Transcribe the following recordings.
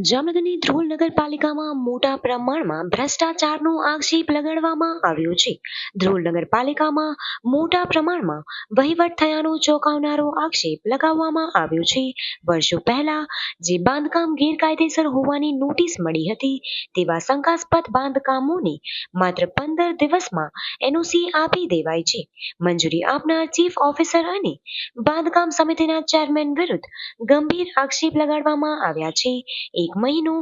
જામનગરની ધ્રોલ નગરપાલિકામાં મોટા પ્રમાણમાં ભ્રષ્ટાચારનો આક્ષેપ લગાડવામાં આવ્યો છે. ધ્રોલ નગરપાલિકામાં મોટા પ્રમાણમાં વહીવટ થયાનો ચોંકાવનારો આક્ષેપ લગાવવામાં આવ્યો છે. વર્ષો પહેલા જે બાંધકામ ગેરકાયદેસર હોવાની નોટિસ મળી હતી, તેવા શંકાસ્પદ બાંધકામોને માત્ર પંદર દિવસમાં એનઓસી આપી દેવાય છે. મંજૂરી આપનાર ચીફ ઓફિસર અને બાંધકામ સમિતિના ચેરમેન વિરુદ્ધ ગંભીર આક્ષેપ લગાડવામાં આવ્યા છે. એક મહિનો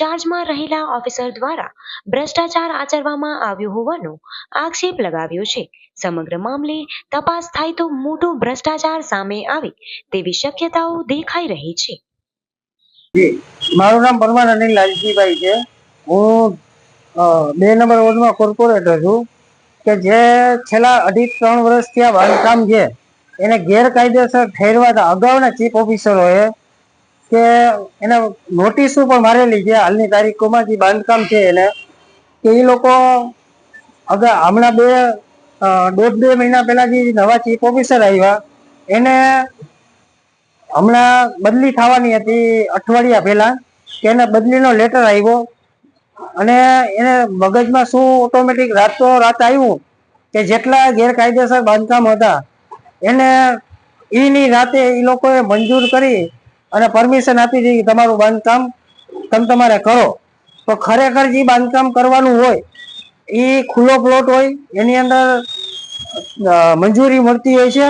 ચાર્જમાં રહેલા ઓફિસર દ્વારા ભ્રષ્ટાચાર આચરવામાં આવ્યો હોવાનો આક્ષેપ લગાવ્યો છે. સમગ્ર મામલે તપાસ થાય તો મોટો ભ્રષ્ટાચાર સામે આવે તેવી શક્યતાઓ દેખાઈ રહી છે. મારું નામ પરમાન અનિલ લાલજીભાઈ છે. હું બે નંબર વોર્ડમાં કોર્પોરેટર છું કે જે છેલ્લા અઢી ત્રણ વર્ષથી આ બાંધકામ છે. એને ગેરકાયદેસર ઠેરવા અગાઉના ચીફ ઓફિસરોએ કે એને નોટિસો પણ મારેલી છે હાલની તારીખોમાં જે બાંધકામ છે એને. કે એ લોકો અગા હમણાં બે દોઢ બે મહિના પહેલા જે નવા ચીફ ઓફિસર આવ્યા, એને હમણાં બદલી થવાની હતી અઠવાડિયા પહેલા કે એને બદલીનો લેટર આવ્યો. અને એને મગજમાં શું ઓટોમેટિક રાતો રાત આવ્યું કે જેટલા ગેરકાયદેસર બાંધકામ હતા. એને એની રાતે એ લોકોએ મંજૂર કરી અને પરમિશન આપી દઈએ તમારું બાંધકામ તમે તમારે કરો. તો ખરેખર જે બાંધકામ કરવાનું હોય, એ ખુલ્લો પ્લોટ હોય, એની અંદર મંજૂરી મળતી હોય છે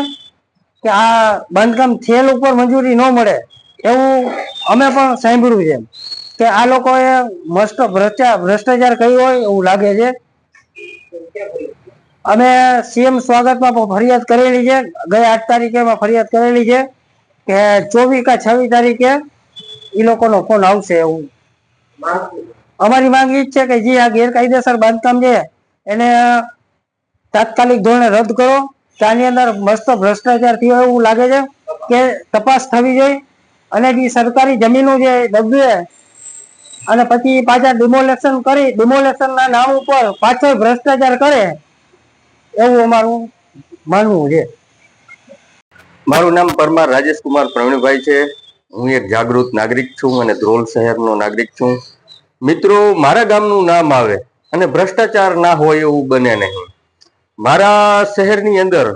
કે આ બાંધકામ થયેલ ઉપર મંજૂરી ન મળે એવું અમે પણ સાંભળ્યું છે કે આ લોકોએ મસ્ત ભ્રષ્ટા, ભ્રષ્ટાચાર કર્યો હોય એવું લાગે છે. અમે સીએમ સ્વાગતમાં ફરિયાદ કરેલી છે. ગયા આઠ તારીખે ફરિયાદ કરેલી છે. કે ચોવીસ કા છવ્વીસ તારીખે એ લોકોનો ફોન આવશે એવું. અમારી માંગ એ જ છે કે જે આ ગેરકાયદેસર બાંધકામ છે, એને તાત્કાલિક ધોરણે રદ કરો. ત્યાંની અંદર મસ્ત ભ્રષ્ટાચાર થયો એવું લાગે છે કે તપાસ થવી જોઈએ. અને જે સરકારી જમીનો જે દબે અને પછી પાછા ડિમોલેશન કરી ડિમોલેશનના નામ ઉપર પાછળ ભ્રષ્ટાચાર કરે એવું અમારું માનવું છે. મારું નામ પરમાર રાજેશ કુમાર પ્રવીણભાઈ છે. હું એક જાગૃત નાગરિક છું અને ધ્રોલ શહેરનો નાગરિક છું. મિત્રો, મારા ગામનું નામ આવે અને ભ્રષ્ટાચાર ના હોય એવું બને નહીં. મારા શહેરની અંદર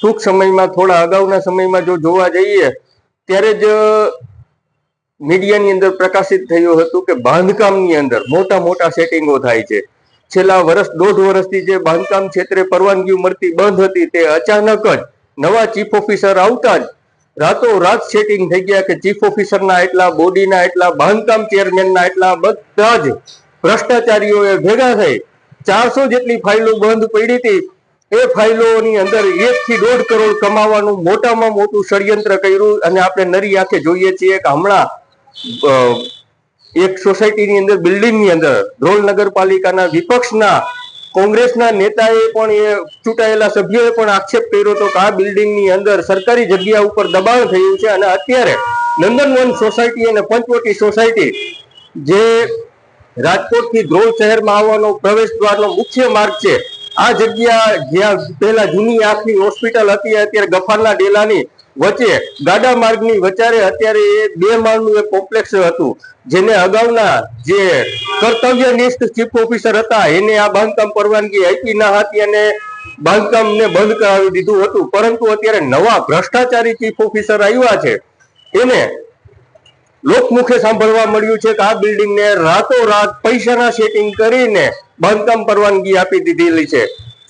ટૂંક સમયમાં, થોડા અગાઉના સમયમાં જો જોવા જઈએ, ત્યારે જ મીડિયાની અંદર પ્રકાશિત થયું હતું કે બાંધકામની અંદર મોટા મોટા સેટિંગો થાય છે. છેલ્લા વર્ષ, દોઢ વર્ષથી જે બાંધકામ ક્ષેત્રે પરવાનગી મળતી બંધ હતી તે અચાનક જ નવા ચીફ ઓફિસર આવતા જ રાતો રાત સેટિંગ થઈ ગયા કે ચીફ ઓફિસરના એટલા બોડીના એટલા, બાંધકામ ચેરમેનના એટલા, બધા જ ભ્રષ્ટાચારીઓએ ભેગા થઈ ચારસો જેટલી ફાઇલો બંધ પડી હતી. એ ફાઇલોની અંદર એક થી દોઢ કરોડ કમાવાનું, મોટામાં મોટું ષડયંત્ર કર્યું અને આપણે નરી આંખે જોઈએ છીએ કે હમણાં એક સોસાયટીની અંદર બિલ્ડિંગની અંદર, ધ્રોલ નગરપાલિકાના વિપક્ષના કોંગ્રેસના નેતાએ પણ એ ચૂંટાયેલા સભ્યોએ પણ આક્ષેપ કર્યો હતો કે આ બિલ્ડિંગની અંદર સરકારી જગ્યા ઉપર દબાણ થયું છે અને અત્યારે નંદનવન સોસાયટી અને પંચવટી સોસાયટી, જે રાજકોટથી ધ્રોલ શહેરમાં આવવાનો પ્રવેશ દ્વારનો મુખ્ય માર્ગ છે, આ જગ્યા જ્યાં પહેલા જૂની આંખની હોસ્પિટલ હતી, અત્યારે ગફારના ડેલાની વચ્ચે ગાડા માર્ગની વચારે અત્યારે એ બે માળનું એક કોમ્પ્લેક્સ હતું, જેને અગાઉના જે કર્તવ્યનિષ્ઠ ચીફ ઓફિસર હતા, એને આ બાંધકામ પરવાનગી આપી ના હતી અને બાંધકામને બંધ કરાવી દીધું હતું. પરંતુ અત્યારે નવા ભ્રષ્ટાચારી ચીફ ઓફિસર આવ્યા છે. એને લોકમુખે સાંભળવા મળ્યું છે કે આ બિલ્ડિંગને રાતોરાત પૈસાના સેટિંગ કરીને બાંધકામ પરવાનગી આપી દીધેલી છે.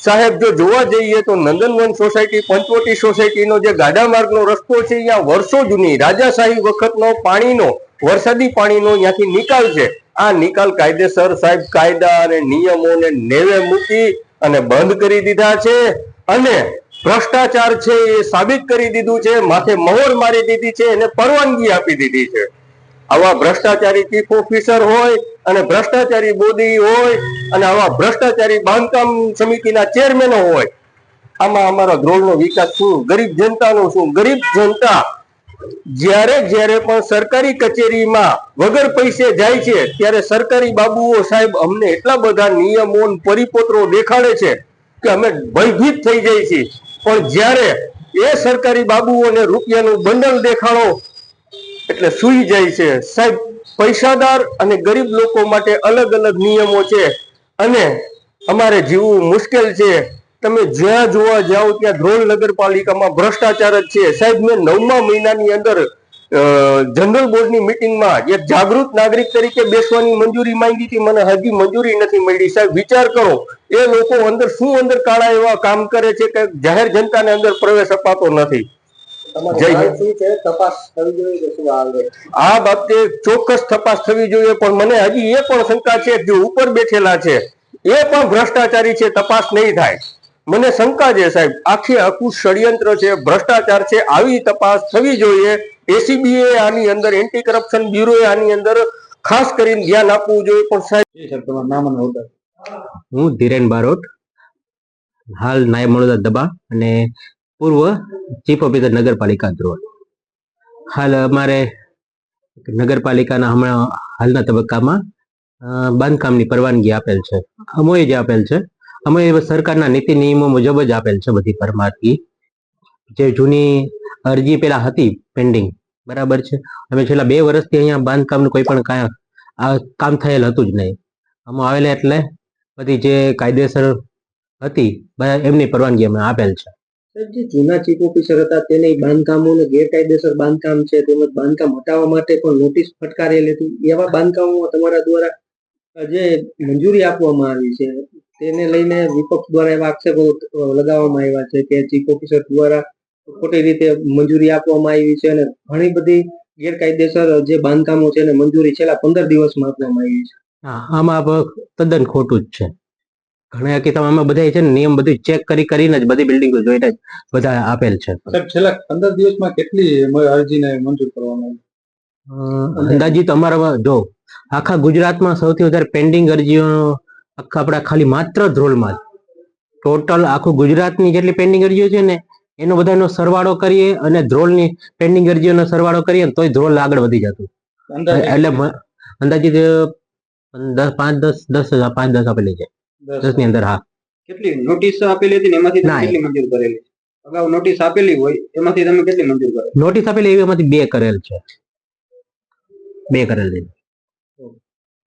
સાહેબ, જો જોવા જઈએ તો નંદનવન સોસાયટી, પંચવટી સોસાયટીનો જે ગાડા માર્ગનો રસ્તો છે અહીંયા વર્ષો જૂની, રાજાશાહી વખતનો પાણીનો, વરસાદી પાણીનો અહીંયાથી નિકાલ છે. આ નિકાલ કાયદેસર સાહેબ, કાયદા અને નિયમોને નેવે મૂકી અને બંધ કરી દીધા છે અને ભ્રષ્ટાચાર છે એ સાબિત કરી દીધું છે, માથે મહોર મારી દીધી છે, એને પરવાનગી આપી દીધી છે. આવા ભ્રષ્ટાચારી ચીફ ઓફિસર હોય અને ભ્રષ્ટાચારી બોડી હોય અને આવા ભ્રષ્ટાચારી બાંધકામ સમિતિના ચેરમેનો હોય, આમાં અમારા ધ્રોળનો વિકાસ શું? ગરીબ જનતાનો શું? ગરીબ જનતા જ્યારે જ્યારે પણ સરકારી કચેરીમાં વગર પૈસે જાય છે, ત્યારે સરકારી બાબુઓ સાહેબ અમને એટલા બધા નિયમો પરિપત્રો દેખાડે છે કે અમે ભયભીત થઈ જાય છીએ. પણ જ્યારે એ સરકારી બાબુઓને રૂપિયાનું બંડલ દેખાડો, એટલે સુઈ જાય છે. સાહેબ, પૈસાદાર અને ગરીબ લોકો માટે અલગ અલગ નિયમો છે. અને અમારે જીવવું મુશ્કેલ છે. તમે જ્યાં જોવા જાઓ ત્યાં ધ્રોલ નગરપાલિકામાં ભ્રષ્ટાચાર જ છે. સાહેબ, મેં નવમા મહિનાની અંદર જનરલ બોર્ડની મિટિંગમાં એક જાગૃત નાગરિક તરીકે બેસવાની મંજૂરી માંગી હતી. મને હજી મંજૂરી નથી મળી. સાહેબ, વિચાર કરો, એ લોકો અંદર શું અંદર કાળા એવા કામ કરે છે કે જાહેર જનતાને અંદર પ્રવેશ અપાતો નથી. આ બાબતે ચોક્કસ તપાસ થવી જોઈએ પણ મને હજી એ પણ શંકા છે જે ઉપર બેઠેલા છે. એ પણ ભ્રષ્ટાચારી છે તપાસ નહીં થાય. મને શંકા છે સાહેબ આખે આખું ષડયંત્ર છે ભ્રષ્ટાચાર છે આવી તપાસ થવી જોઈએ. એસીબી એ આની અંદર એન્ટી કરપ્શન બ્યુરો આની અંદર ખાસ કરીને ધ્યાન આપવું જોઈએ પણ સાહેબ હું ધીરેન બારોટ હાલ નાયબ મણોદર દબા અને પૂર્વ ચીફ ઓફિસર નગરપાલિકા ધ્રોલ હાલ અમારે નગરપાલિકાના હમણાં હાલના તબક્કામાં બાંધકામની પરવાનગી આપેલ છે. અમોએ જે આપેલ છે. અમે સરકારના નીતિ નિયમો મુજબ જ આપેલ છે બધી પરવાનગી જે જૂની અરજી પેલા હતી પેન્ડિંગ બરાબર છે? અમે છેલ્લા બે વર્ષથી અહીંયા બાંધકામનું કોઈ પણ કાંઈ કામ થયેલ હતું જ નહીં. અમે આવેલા એટલે બધી જે કાયદેસર હતી એમની પરવાનગી અમે આપેલ છે. જૂના ચીફ ઓફિસર હતા, તેને બાંધકામો ને ગેરકાયદેસર બાંધકામ છે, તેમજ બાંધકામ હટાવવા માટે પણ નોટિસ ફટકારેલી હતી. એવા બાંધકામો તમારા દ્વારા જે મંજૂરી આપવામાં આવી છે, તેને લઈને વિપક્ષ દ્વારા એવા આક્ષેપો લગાવવામાં આવ્યા છે કે ચીફ ઓફિસર દ્વારા ખોટી રીતે મંજૂરી આપવામાં આવી છે અને ઘણી બધી ગેરકાયદેસર જે બાંધકામો છે એને મંજૂરી છેલ્લા પંદર દિવસમાં આપવામાં આવી છે. આમાં તદ્દન ખોટું જ છે. ઘણા કિસ્સામાં અમે બધા છે ને નિયમ બધું ચેક કરી કરીને જ બધી બિલ્ડિંગો જોઈને જ બધા આપેલ છે. સાહેબ છેલ્લા પંદર દિવસમાં કેટલી અરજીને મંજૂર કરવામાં અંદાજિત અમારા જો આખા ગુજરાતમાં સૌથી વધારે પેન્ડિંગ અરજીઓ આખા આપણા ખાલી માત્ર ધ્રોલમાં ટોટલ આખું ગુજરાતની જેટલી પેન્ડિંગ અરજીઓ છે ને એનો બધાનો સરવાળો કરીએ અને ધ્રોલની પેન્ડિંગ અરજીઓનો સરવાળો કરીએ તોય ધ્રોલ આગળ વધી જતું. એટલે અંદાજિત દસ પાંચ દસ દસ હજાર પાંચ દસ આપેલી છે. દસની અંદર હા. કેટલી નોટિસ આપેલી હતી એમાંથી કેટલી મંજૂર કરેલી? અગાઉ નોટિસ આપેલી હોય એમાંથી તમે કેટલી મંજૂર કરેલી? નોટિસ આપેલી એવી એમાંથી બે કરેલ છે. બે કરેલ છે.